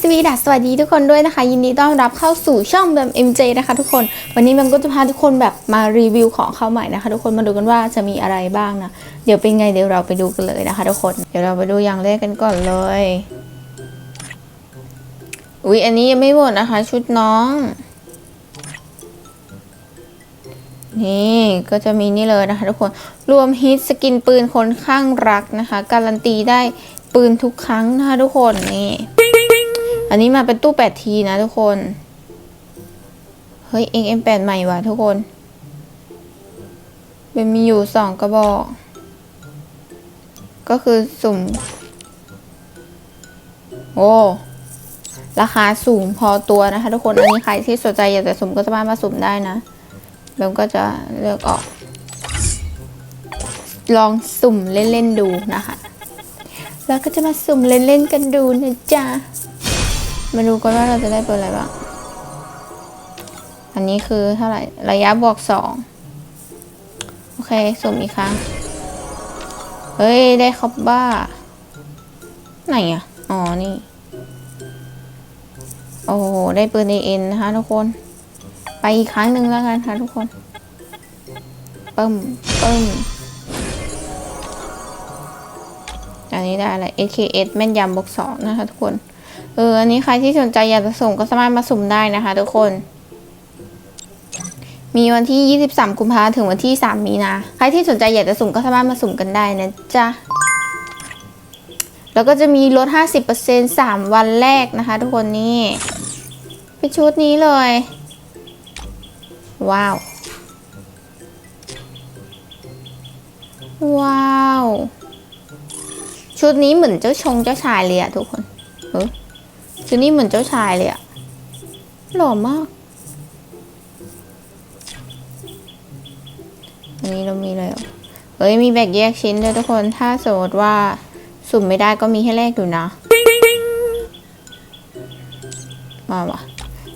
สวีดัสสวัสดีทุกคนด้วยนะคะ ยินดีต้อนรับเข้าสู่ช่องแบม MJ นะคะทุกคนวันนี้แบมก็จะพาทุกคนแบบมารีวิวของเข้าใหม่นะคะ ทุกคนมาดูกันว่าจะมีอะไรบ้างนะ เดี๋ยวเป็นไงเดี๋ยวเราไปดูกันเลยนะคะ ทุกคนเดี๋ยวเราไปดูอย่างแรกกันก่อนเลยอุ๊ยอันนี้ยังไม่หมดนะคะ ชุดน้อง นี่ก็จะมีนี่เลยนะคะทุกคนรวมฮิตสกินปืนคนข้างรักนะคะ การันตีได้ปืนทุกครั้งนะคะทุกคนนี่ อันนี้มาเป็นตู้8ทีนะทุกคน เฮ้ย XM8 ใหม่ว่ะทุกคน เป็นมีอยู่สองกระบอก ก็คือสุ่ม โอ้ราคาสูงพอตัวนะคะทุกคน อันนี้ใครที่สนใจอยากจะสุ่มก็สามารถมาสุ่มได้นะเบลก็จะเลือกออก ลองสุ่มเล่นๆดูนะคะ แล้วก็จะมาสุ่มเล่นๆกันดูนะจ๊ะ มาดูกันว่าเราจะได้เปิดอะไรบ้าง อันนี้คือเท่าไหร่ ระยะบวกสอง โอเค สุ่มอีกครั้ง เฮ้ย ได้คอบบ้า ไหนอะ อ๋อ นี่ โอ้โห ได้ปืนเอ็นนะคะทุกคน ไปอีกครั้งหนึ่งแล้วกันค่ะทุกคนปึ้มปึ้มอันนี้ได้อะไร AKS แม่นยำบวกสองนะคะทุกคน เออ อันนี้ใครที่สนใจอยากจะสุ่มก็สามารถมาสุ่มได้นะคะ ทุกคน มีวันที่ 23 กุมภาพันธ์ถึงวันที่ 3 มีนา ใครที่สนใจอยากจะสุ่มก็สามารถมาสุ่มกันได้นะจ๊ะ แล้วก็จะมีลด 50% 3 วันแรกนะคะ ทุกคนนี่เป็นชุดนี้เลย ว้าว ว้าว ชุดนี้เหมือนเจ้าชงเจ้าชายเลยอะทุกคนเออ ชุดนี้เหมือนเจ้าชายเลยอะหล่อมากอันนี้เรามีอะไรเฮ้ยมีแบกแยกชิ้นด้วยทุกคนถ้าสมมติว่าสุ่มไม่ได้ก็มีให้แลกอยู่นะมาวะ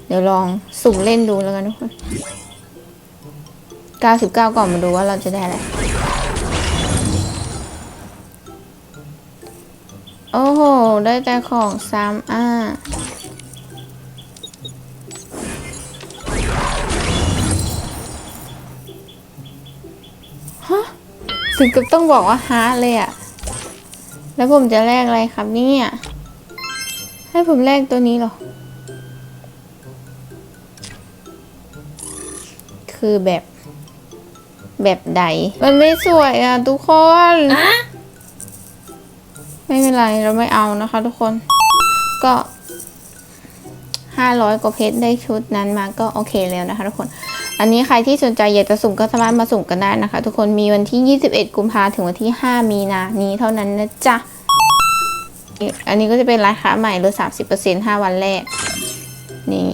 เดี๋ยวลองสุ่มเล่นดูแล้วกันทุกคน 99ก่อนมาดูว่าเราจะได้อะไร ได้แต่ของซ้ำอ่าฮะถึงกับต้องบอกว่าฮาเลยอะแล้วผมจะแลกอะไรครับเนี่ยให้ผมแลกตัวนี้หรอ คือแบบ แบบใด มันไม่สวยอะทุกคน ไม่เป็นไรเราไม่เอานะคะทุกคน ก็ห้าร้อยกว่าเพชรได้ชุดนั้นมาก็โอเคแล้วนะคะทุกคน อันนี้ใครที่สนใจอยากจะสุ่มก็สามารถมาสุ่มกันได้นะคะ ทุกคนมีวันที่ 21 กุมภาถึงวันที่ 5 มีนานี้เท่านั้นนะจ๊ะ อันนี้ก็จะเป็นราคาใหม่ลด30% 5 วันแรก นี่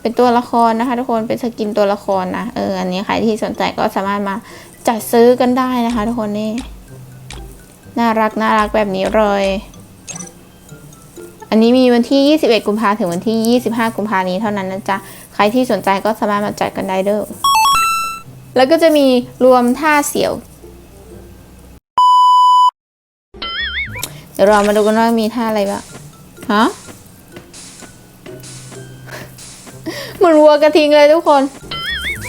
เป็นตัวละครนะคะ ทุกคนเป็นสกินตัวละครนะเอออันนี้ใครที่สนใจก็สามารถมาจัดซื้อกันได้นะคะ ทุกคนนี่ น่ารักน่ารักแบบนี้เลย อันนี้มีวันที่ 21 กุมภาถึงวันที่ 25 กุมภานี้เท่านั้นนะจ๊ะ ใครที่สนใจก็สามารถมาจัดกันได้เด้อ แล้วก็จะมีรวมท่าเสียว เดี๋ยวเรามาดูกันว่ามีท่าอะไรบ้าง ฮะเหมือนวัวกระทิงเลยทุกคน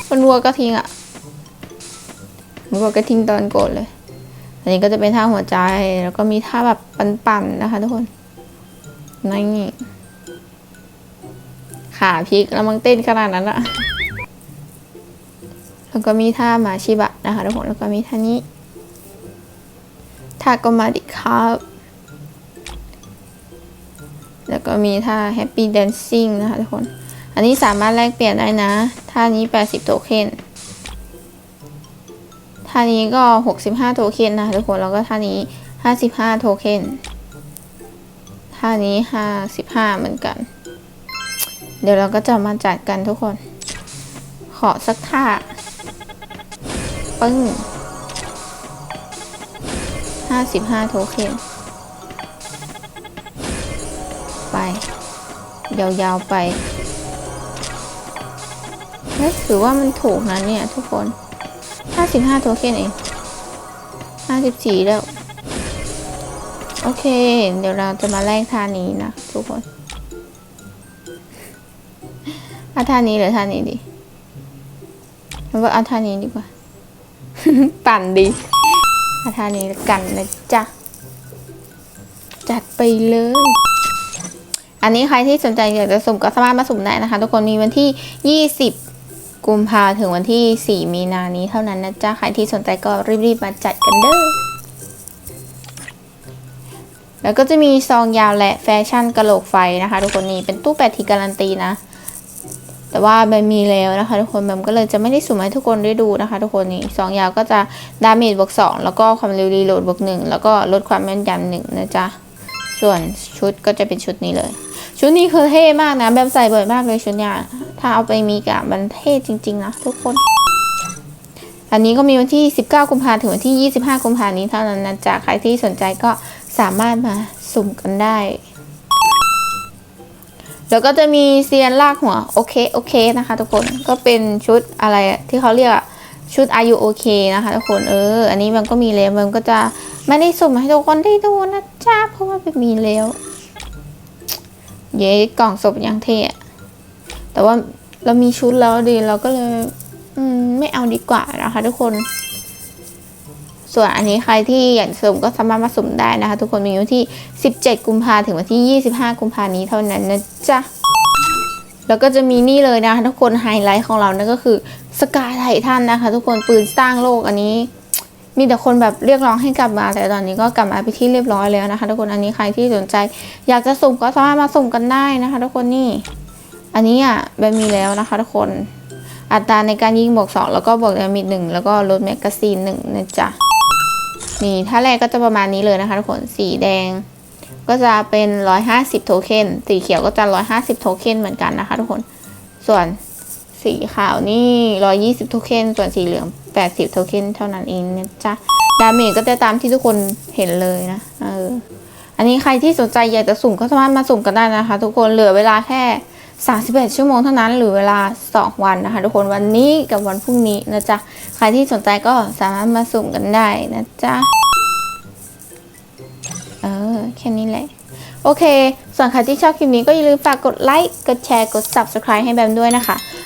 มันวัวกระทิงอะมือนวัวกระทิงตอนโกรธเลย นนี้ก็จะเป็นท่าหัวใจแล้วก็มีท่าแบบปั่นๆนะคะทุกคนนี่ขาพลิกแล้วมันเต้นขนาดนั้นอะแล้วก็มีท่าหมาชิบะนะคะทุกคนแล้วก็มีท่านี้ท่าก็มาดิครับ แล้วก็มีท่า Happy Dancing นะคะทุกคน อันนี้สามารถแลกเปลี่ยนได้นะ ท่านี้ 80 โทเค็น ท่านี้ก็ 65 โทเค็นนะทุกคน แล้วก็ท่านี้ 55 โทเค็นท่านี้ 55 เหมือนกัน เดี๋ยวเราก็จะมาจัดกันทุกคน ขอสักท่า ปึ้ง 55 โทเค็นไป ยาวๆไปเฮ้ยถือว่ามันถูกนะเนี่ยทุกคน 55โทเค็นเอง54แล้ว โอเค เดี๋ยวเราจะมาแลกท่านี้นะทุกคนเอาท่านี้หรือท่านี้ดีหรือว่าเอาท่านี้ดีกว่า ปั่นดีเอาท่านี้กันนะจ๊ะ จัดไปเลยอันนี้ใครที่สนใจอยากจะสุ่มก็สามารถมาสุ่มได้นะคะ ทุกคนมีวันที่ 20 กุมภาถึงวันที่ 4 มีนานี้เท่านั้นนะจ๊ะ ใครที่สนใจก็รีบๆมาจัดกันเด้อ แล้วก็จะมีซองยาวและแฟชั่นกระโหลกไฟนะคะ ทุกคนนี่เป็นตู้แปดทีการันตีนะ แต่ว่ามันมีแล้วนะคะ ทุกคนมันก็เลยจะไม่ได้สุ่มให้ทุกคนได้ดูนะคะ ทุกคนนี่ซองยาวก็จะดาเมจบวกสองแล้วก็ความเร็วรีโหลดบวกหนึ่งแล้วก็ลดความแม่นยำหนึ่งนะจ๊ะ ส่วนชุดก็จะเป็นชุดนี้เลย ชุดนี้คือเท่มากนะ แบบใส่บ่อยมากเลยชุดเนี้ยถ้าเอาไปมีกะมันเท่จริง ๆ นะทุกคน อันนี้ก็มีวันที่ 19 กุมภาถึงวันที่ 25 กุมภานี้เท่านั้นนะจ๊ะใครที่สนใจก็สามารถมาสุ่มกันได้ แล้วก็จะมีเซียนลากหัวโอเคโอเคนะคะ ทุกคนก็เป็นชุดอะไรที่เขาเรียกชุดอายุโอเคนะคะทุกคนเออ อันนี้มันก็มีแล้วมันก็จะไม่ได้สุ่มให้ทุกคนได้ดูนะจ๊ะเพราะว่ามันมีแล้ว เย้กล่องศพยังเท่ะแต่ว่าเรามีชุดแล้วดีเราก็เลยอืมไม่เอาดีกว่านะคะทุกคน ส่วนอันนี้ใครที่อยากสมก็สามารถมาสมได้นะคะ ทุกคนมีวันที่ 17 กุมภาถึงวันที่ 25 กุมภานี้เท่านั้นนะจ๊ะแล้วก็จะมีนี่เลยนะคะทุกคนไฮไลท์ของเรานั่นก็คือสกาไททันนะคะ ทุกคนปืนสร้างโลกอันนี้ มีแต่คนแบบเรียกร้องให้กลับมาแต่ตอนนี้ก็กลับมาไปที่เรียบร้อยแล้วนะคะ ทุกคนอันนี้ใครที่สนใจ อยากจะสุ่มก็สามารถมาสุ่มกันได้นะคะ ทุกคนนี่ อันนี้อะแบบมีแล้วนะคะ ทุกคนอัตราในการยิงบวกสองแล้วก็บวกดาเมจหนึ่งแล้วก็ลดแมกกาซีนหนึ่งนะจ๊ะนี่ถ้าแรกก็จะประมาณนี้เลยนะคะ ทุกคนสีแดง ก็จะเป็น 150 โทเค็นสีเขียวก็จะ 150 โทเค็นเหมือนกันนะคะ ทุกคนส่วน สีขาวนี่ 120 โทเค็น ส่วนสีเหลือง 80 โทเค็น เท่านั้นเองนะจ๊ะ ดาเมจก็จะตามที่ทุกคนเห็นเลยนะ เออ อันนี้ใครที่สนใจอยากจะสุ่มก็สามารถมาสุ่มกันได้นะคะ ทุกคน เหลือเวลาแค่ 31 ชั่วโมงเท่านั้น หรือเวลา 2 วันนะคะ ทุกคน วันนี้กับวันพรุ่งนี้นะจ๊ะ ใครที่สนใจก็สามารถมาสุ่มกันได้นะจ๊ะ เออ แค่นี้แหละโอเค ส่วนใครที่ชอบคลิปนี้ก็อย่าลืมฝากกดไลค์ กดแชร์ กด subscribe ให้แบมด้วยนะคะ